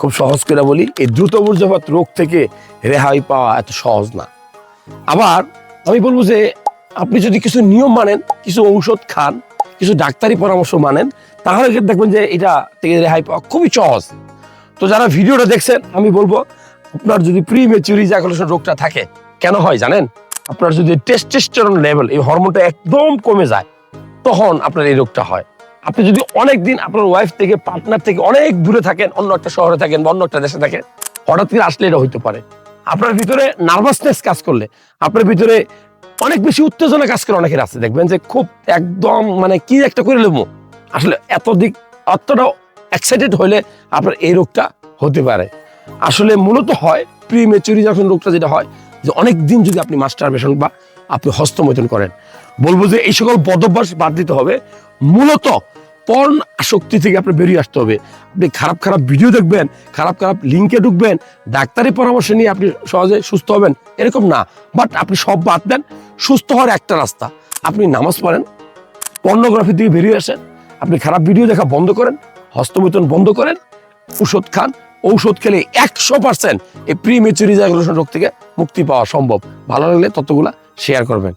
খুব সহজ করে বলি, এই দ্রুত বীর্যপাত রোগ থেকে রেহাই পাওয়া এত সহজ না। আবার আমি বলব যে, আপনি যদি কিছু নিয়ম মানেন, কিছু ঔষধ খান, কিছু ডাক্তারি পরামর্শ মানেন, তাহলে দেখবেন যে এটা থেকে রেহাই পাওয়া খুবই সহজ। তো যারা ভিডিওটা দেখছেন, আমি বলব, আপনার যদি প্রি মেচুরি ইজাকুলেশন রোগটা থাকে, কেন হয় জানেন? আপনার যদি টেস্টেস্টেরন লেভেল এই হরমোনটা একদম কমে যায়, তখন আপনার এই রোগটা হয়। আপনি যদি অনেক দিন আপনার ওয়াইফ থেকে পার্টনার থেকে অনেক দূরে থাকেন, অন্য একটা শহরে থাকেন বা অন্য একটা দেশে থাকেন, হঠাৎ করে আসলে এটা হইতে পারে। আপনার ভিতরে নার্ভাসনেস কাজ করলে, আপনার ভিতরে অনেক বেশি উত্তেজনা কাজ করে অনেকের আছে। দেখবেন যে খুব একদম মানে কি একটা করে নেব আসলে এত দিক অতটা এক্সাইটেড হইলে আপনার এই রোগটা হতে পারে। আসলে মূলত হয় প্রি মেচুরি যখন রোগটা যেটা হয়, যে অনেক দিন যদি আপনি মাস্টারবেশন বা আপনি হস্তমৈথুন করেন, বলব যে এই সকল বদভ্যাস বাদ দিতে হবে। মূলত পর্ন আসক্তি থেকে আপনি বেরিয়ে আসতে হবে। আপনি খারাপ খারাপ ভিডিও দেখবেন, খারাপ খারাপ লিঙ্কে ঢুকবেন, ডাক্তারি পরামর্শ নিয়ে আপনি সহজে সুস্থ হবেন, এরকম না। বাট আপনি সব বাদ দেন, সুস্থ হওয়ার একটা রাস্তা। আপনি নামাজ পড়েন পর্নোগ্রাফি থেকে বেরিয়ে আসেন, আপনি খারাপ ভিডিও দেখা বন্ধ করেন, হস্তমৈথুন বন্ধ করেন, ওষুধ খান ঔষধ খেলে একশো পার্সেন্ট এই প্রিমেচুরি মেচুরিজাইলেশন রোগ থেকে মুক্তি পাওয়া সম্ভব। ভালো লাগলে ততগুলা শেয়ার করবেন।